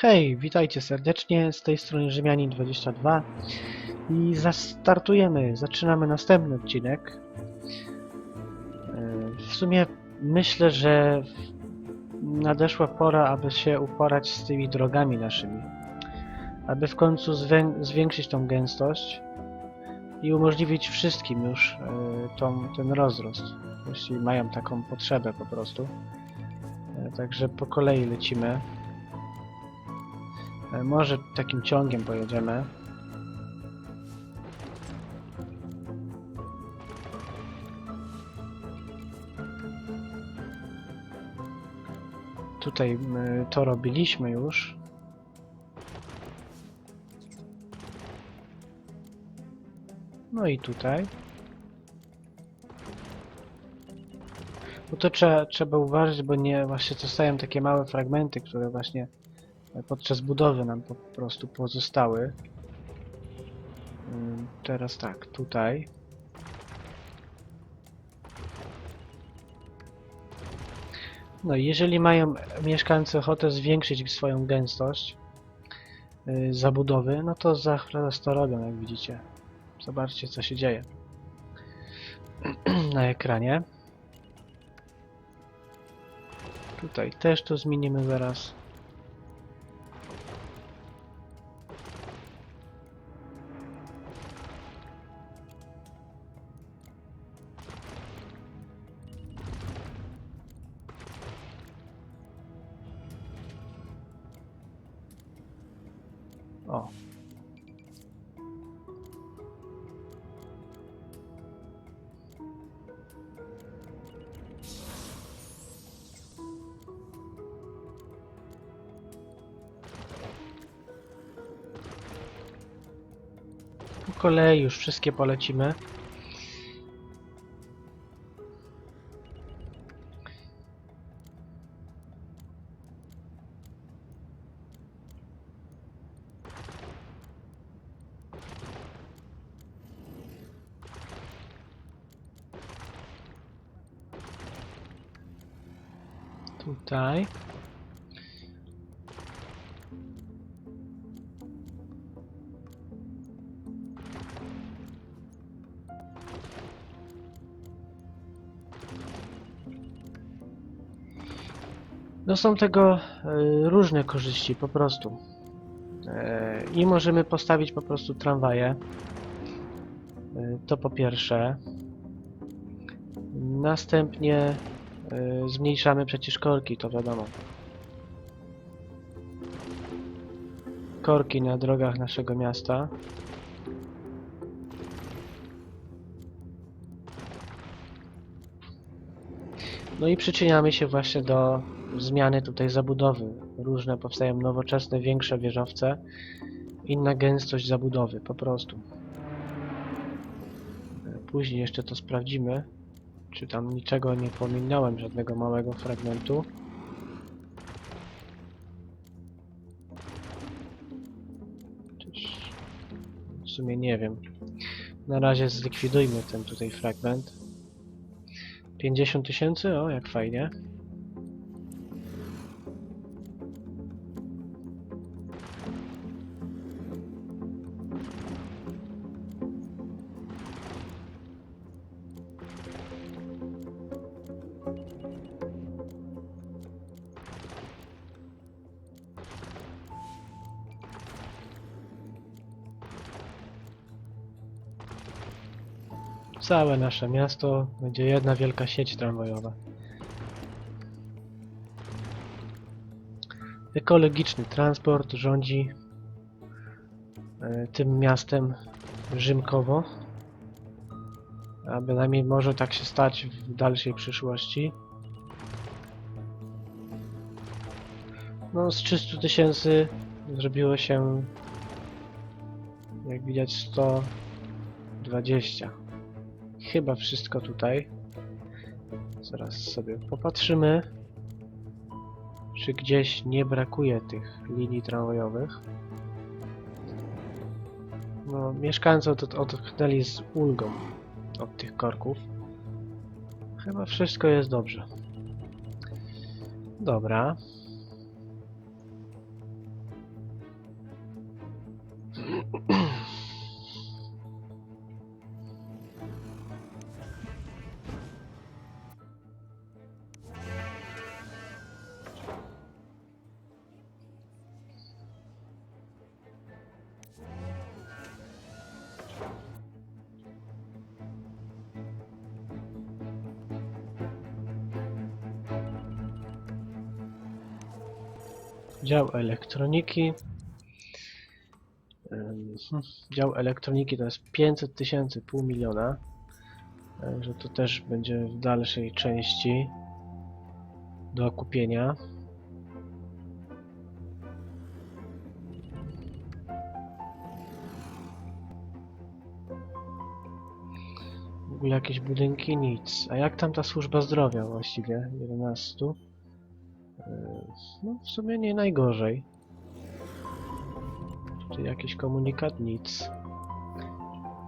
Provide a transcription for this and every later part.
Hej, witajcie serdecznie, z tej strony Rzymianin22 i zastartujemy, zaczynamy następny odcinek. E, W sumie myślę, że nadeszła pora, aby się uporać z tymi drogami naszymi, aby w końcu zwiększyć tą gęstość i umożliwić wszystkim już e, tą, ten rozrost, jeśli mają taką potrzebę po prostu. E, Także po kolei lecimy. E, Może takim ciągiem pojedziemy. Tutaj to robiliśmy już. No i tutaj. Bo to trzeba, trzeba uważać, bo nie właśnie zostają takie małe fragmenty, które właśnie podczas budowy nam po prostu pozostały. Teraz tak, tutaj. No i jeżeli mają mieszkańcy ochotę zwiększyć swoją gęstość yy, zabudowy, no to zaraz to robią, jak widzicie. Zobaczcie, co się dzieje na ekranie. Tutaj też to zmienimy zaraz. Kolei już wszystkie polecimy. Są tego e, różne korzyści po prostu. E, I możemy postawić po prostu tramwaje. E, to po pierwsze. Następnie zmniejszamy przecież korki, to wiadomo. Korki na drogach naszego miasta. No i przyczyniamy się właśnie do zmiany tutaj zabudowy. Różne powstają nowoczesne, większe wieżowce. Inna gęstość zabudowy, po prostu. Później jeszcze to sprawdzimy, czy tam niczego nie pominąłem, żadnego małego fragmentu. W sumie nie wiem. Na razie zlikwidujmy ten tutaj fragment. 50 tysięcy? O, jak fajnie. Całe nasze miasto będzie jedna wielka sieć tramwajowa. Ekologiczny transport rządzi e, tym miastem Rzymkowo. A bynajmniej może tak się stać w dalszej przyszłości. No, z 300 tysięcy zrobiło się, jak widać, 120. Chyba wszystko tutaj. Zaraz sobie popatrzymy, czy gdzieś nie brakuje tych linii tramwajowych. No, mieszkańcy od, odetchnęli z ulgą od tych korków. Chyba wszystko jest dobrze. Dobra. Elektroniki. Ym, hm, Dział elektroniki to jest 500 tysięcy, pół miliona. Także to też będzie w dalszej części do kupienia. W ogóle jakieś budynki? Nic. A jak tam ta służba zdrowia właściwie? 11. No w sumie nie najgorzej. Tutaj jakiś komunikat? Nic.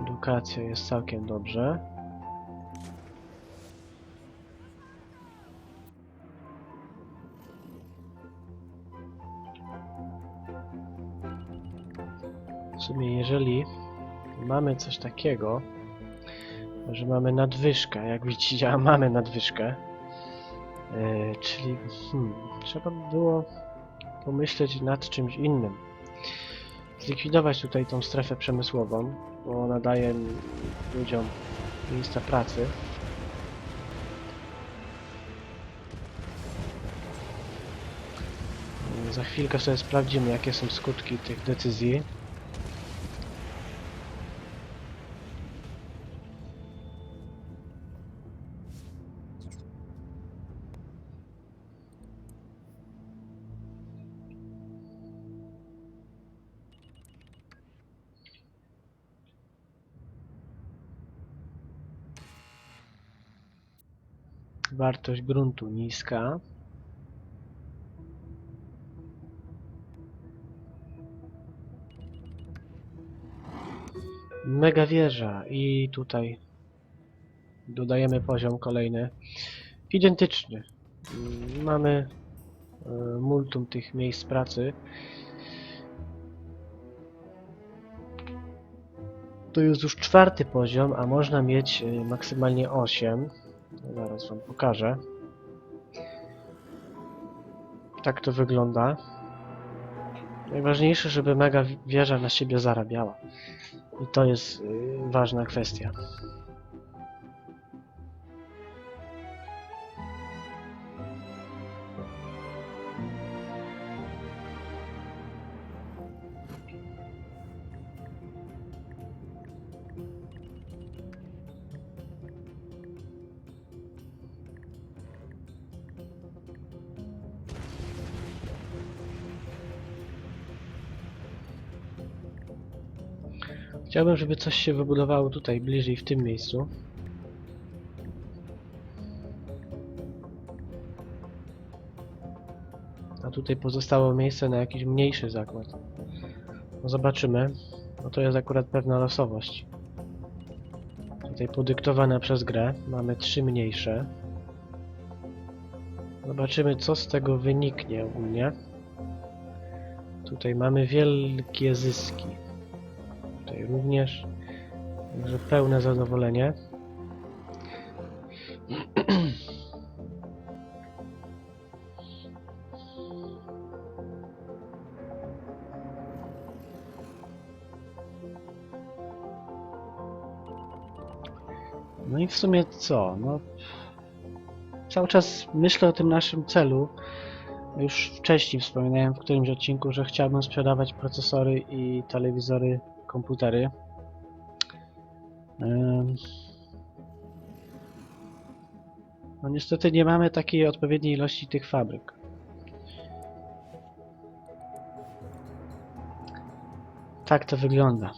Edukacja jest całkiem dobrze. W sumie jeżeli mamy coś takiego, że mamy nadwyżkę, jak widzicie, a mamy nadwyżkę, yy, czyli hmm, trzeba by było pomyśleć nad czymś innym. Zlikwidować tutaj tą strefę przemysłową, bo ona daje ludziom miejsca pracy. Za chwilkę sobie sprawdzimy, jakie są skutki tych decyzji. Wartość gruntu niska. Mega wieża i tutaj dodajemy poziom kolejny. Identyczny. Mamy e, multum tych miejsc pracy. To jest już czwarty poziom, a można mieć e, maksymalnie 8. Zaraz wam pokażę. Tak to wygląda. Najważniejsze, żeby mega wi- wieża na siebie zarabiała. I to jest y, ważna kwestia. Chciałbym, żeby coś się wybudowało tutaj, bliżej w tym miejscu. A tutaj pozostało miejsce na jakiś mniejszy zakład. No zobaczymy. No to jest akurat pewna losowość. Tutaj podyktowana przez grę. Mamy trzy mniejsze. Zobaczymy, co z tego wyniknie ogólnie. Tutaj mamy wielkie zyski. Tutaj również. Także pełne zadowolenie. No i w sumie co? No, cały czas myślę o tym naszym celu. Już wcześniej wspominałem w którymś odcinku, że chciałbym sprzedawać procesory i telewizory, komputery. No niestety nie mamy takiej odpowiedniej ilości tych fabryk. Tak to wygląda.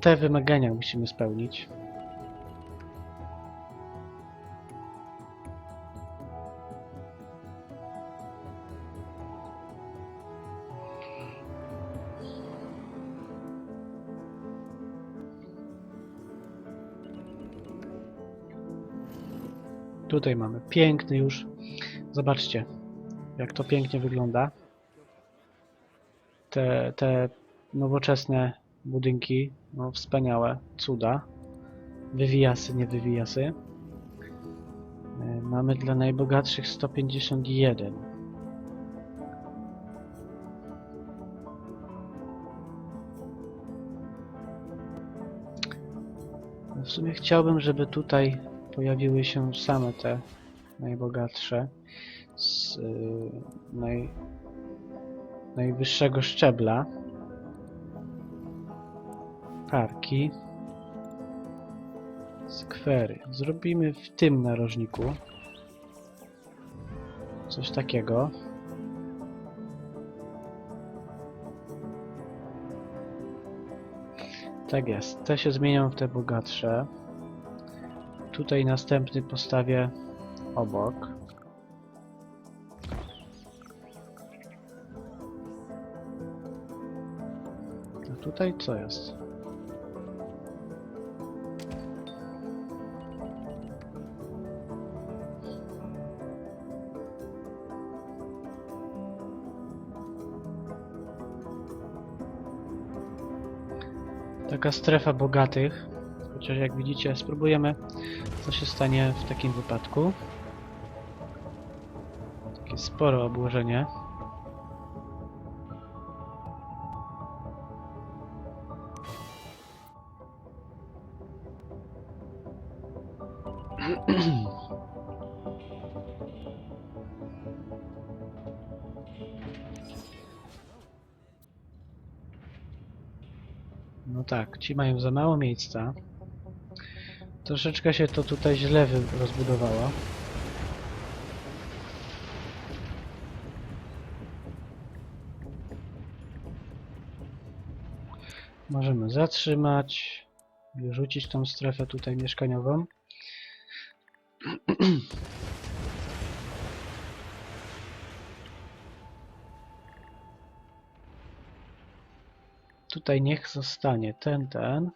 Te wymagania musimy spełnić. Tutaj mamy piękny już. Zobaczcie, jak to pięknie wygląda. Te, te nowoczesne budynki, no wspaniałe, cuda. Wywijasy, nie wywijasy. E, Mamy dla najbogatszych 151. No W sumie chciałbym, żeby tutaj pojawiły się same te najbogatsze z y, naj, najwyższego szczebla. Parki. Skwery. Zrobimy w tym narożniku. Coś takiego. Tak jest. Te się zmienią w te bogatsze. Tutaj następny postawię obok. A tutaj co jest? Taka strefa bogatych. Chociaż jak widzicie, spróbujemy co się stanie w takim wypadku. Takie spore obłożenie. No tak, ci mają za mało miejsca. Troszeczkę się to tutaj źle rozbudowało. Możemy zatrzymać, wyrzucić tą strefę tutaj mieszkaniową. Tutaj niech zostanie ten, ten.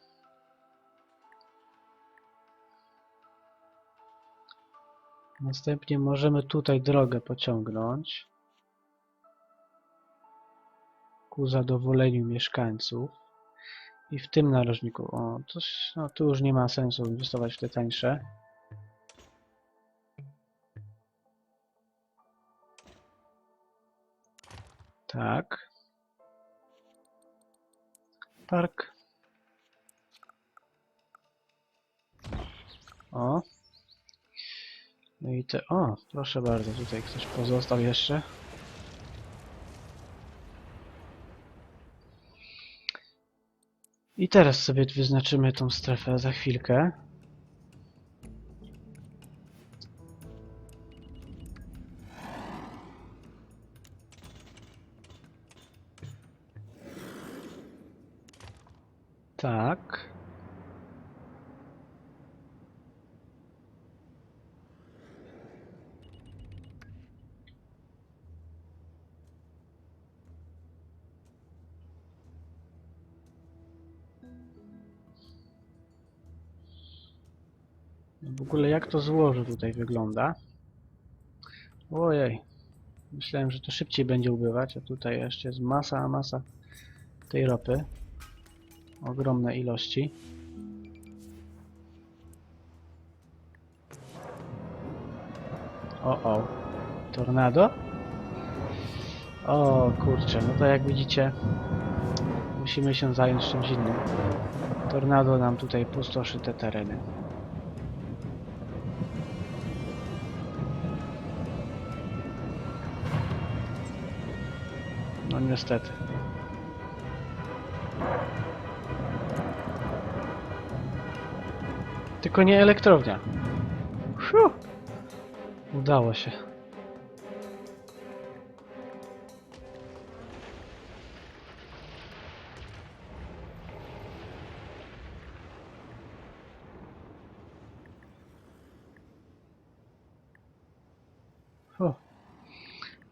Następnie możemy tutaj drogę pociągnąć ku zadowoleniu mieszkańców. I w tym narożniku, o, to, no, tu już nie ma sensu inwestować w te tańsze. Tak. Park. O. No i te, o, proszę bardzo, tutaj ktoś pozostał jeszcze. I teraz sobie wyznaczymy tą strefę za chwilkę. Tak. Ogóle jak to złoże tutaj wygląda? Ojej. Myślałem, że to szybciej będzie ubywać, a tutaj jeszcze jest masa, masa tej ropy. Ogromne ilości. O, o. Tornado? O, kurczę, no to jak widzicie, musimy się zająć czymś innym. Tornado nam tutaj pustoszy te tereny. Niestety. Tylko nie elektrownia. Fiu. Udało się.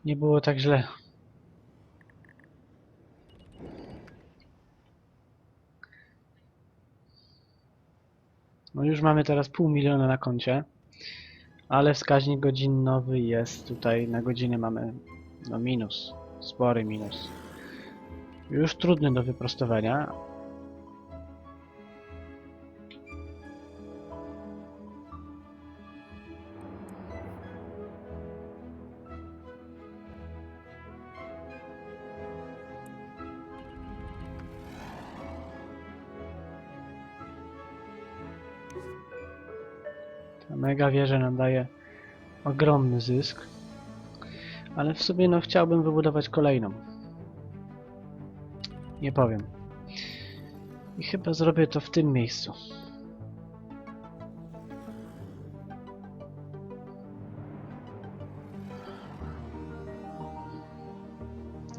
Nie było tak źle. No już mamy teraz pół miliona na koncie, ale wskaźnik godzinowy jest tutaj, na godzinę mamy no minus, spory minus. Już trudny do wyprostowania. Mega wieża nam daje ogromny zysk. Ale w sumie no chciałbym wybudować kolejną. Nie powiem. I chyba zrobię to w tym miejscu.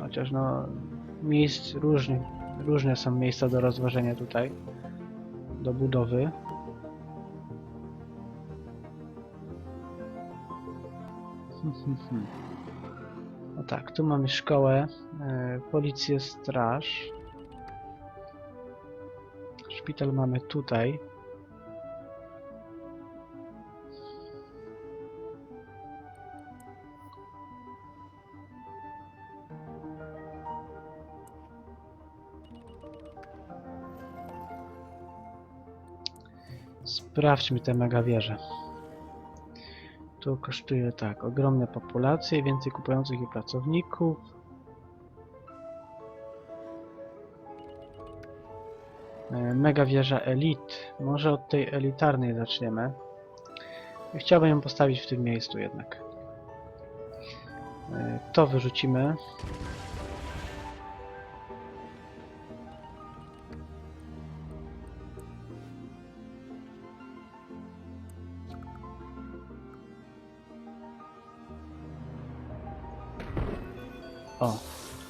Chociaż no, miejsc różnych, różne są miejsca do rozłożenia tutaj, do budowy. No tak, tu mamy szkołę, e, policję, straż. Szpital mamy tutaj. Sprawdźmy te mega wieże. To kosztuje tak, ogromne populacje, więcej kupujących i pracowników. E, Mega wieża elit. Może od tej elitarnej zaczniemy. Chciałbym ją postawić w tym miejscu jednak. E, To wyrzucimy.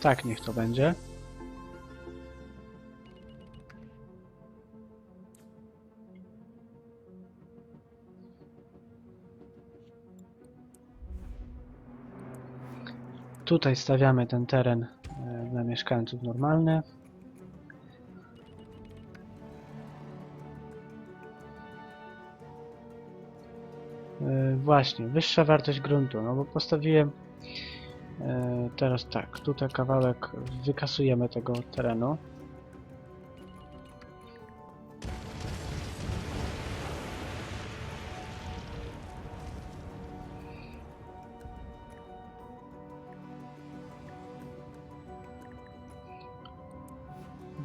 Tak niech to będzie. Tutaj stawiamy ten teren e, dla mieszkańców normalny. E, Właśnie, wyższa wartość gruntu, no bo postawiłem Teraz tak, tutaj kawałek wykasujemy tego terenu.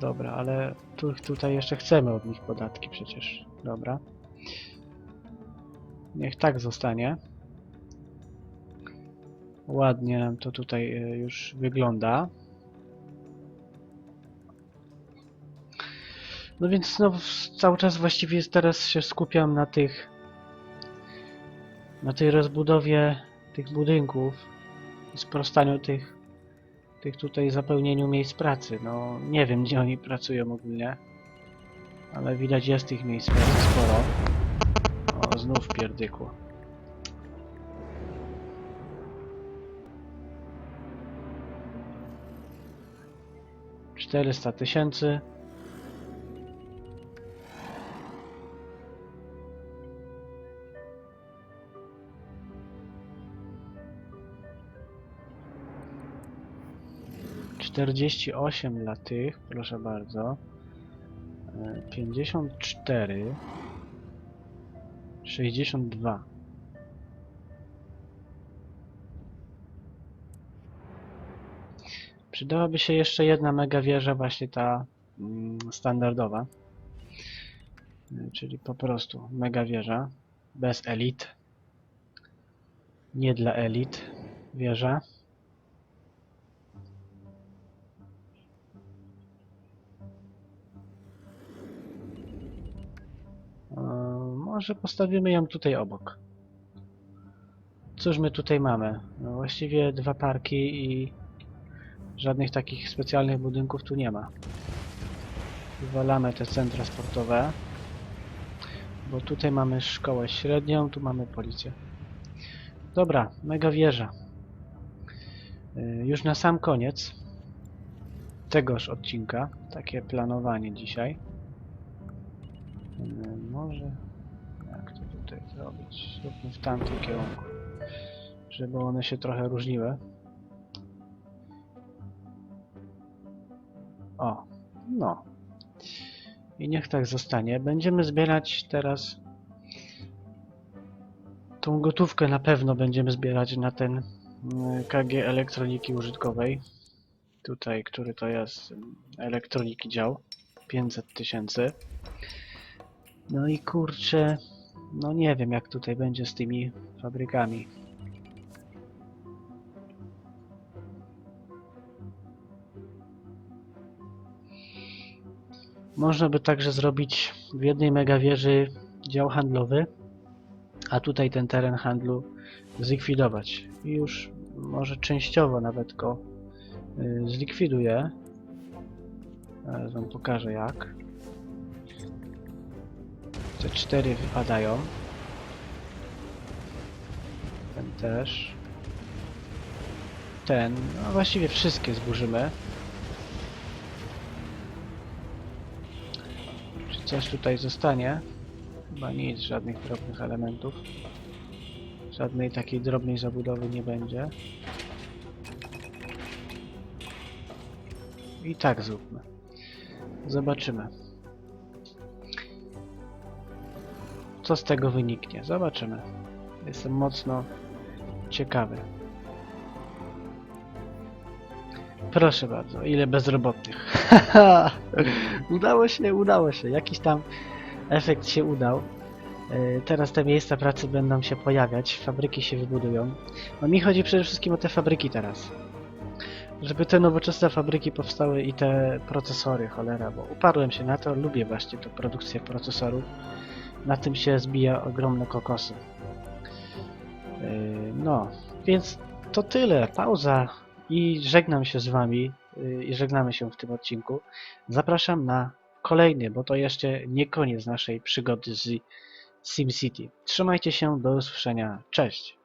Dobra, ale tu, tutaj jeszcze chcemy od nich podatki przecież. Dobra. Niech tak zostanie. Ładnie nam to tutaj e, już wygląda. No więc s- cały czas właściwie teraz się skupiam na tych na tej rozbudowie tych budynków i sprostaniu tych tych tutaj zapełnieniu miejsc pracy. No nie wiem gdzie oni pracują ogólnie, ale widać jest tych miejsc pracy sporo. O, znów pierdykło. 400 tysięcy. Czterdzieści osiem dla tych, proszę bardzo. E, Pięćdziesiąt cztery. Sześćdziesiąt dwa. Przydałaby się jeszcze jedna mega wieża, właśnie ta mm, standardowa. Czyli po prostu mega wieża, bez elit. Nie dla elit wieża. E, Może postawimy ją tutaj obok. Cóż my tutaj mamy? No właściwie dwa parki i Żadnych takich specjalnych budynków tu nie ma. Wywalamy te centra sportowe. Bo tutaj mamy szkołę średnią, tu mamy policję. Dobra, mega wieża. Y, Już na sam koniec tegoż odcinka, takie planowanie dzisiaj. Y, Może jak to tutaj zrobić? Zróbmy w tamtym kierunku, żeby one się trochę różniły. O, no. I niech tak zostanie. Będziemy zbierać teraz tą gotówkę na pewno będziemy zbierać na ten mm, KG elektroniki użytkowej. Tutaj, który to jest mm, elektroniki dział. 500 tysięcy. No i kurczę, no nie wiem jak tutaj będzie z tymi fabrykami. Można by także zrobić w jednej megawieży dział handlowy, a tutaj ten teren handlu zlikwidować. I już może częściowo nawet go y, zlikwiduję. Zaraz wam pokażę jak. Te cztery wypadają. Ten też. Ten, no właściwie wszystkie zburzymy. Coś tutaj zostanie? Chyba nic, żadnych drobnych elementów. Żadnej takiej drobnej zabudowy nie będzie. I tak zróbmy. Zobaczymy. Co z tego wyniknie? Zobaczymy. Jestem mocno ciekawy. Proszę bardzo, ile bezrobotnych. udało się, udało się. Jakiś tam efekt się udał. E, Teraz te miejsca pracy będą się pojawiać, fabryki się wybudują. No mi chodzi przede wszystkim o te fabryki teraz. Żeby te nowoczesne fabryki powstały i te procesory, cholera, bo uparłem się na to, lubię właśnie tę produkcję procesorów. Na tym się zbija ogromne kokosy. Yy, No, więc to tyle. Pauza i żegnam się z Wami yy, i żegnamy się w tym odcinku. Zapraszam na kolejny, bo to jeszcze nie koniec naszej przygody z SimCity. Trzymajcie się, do usłyszenia. Cześć!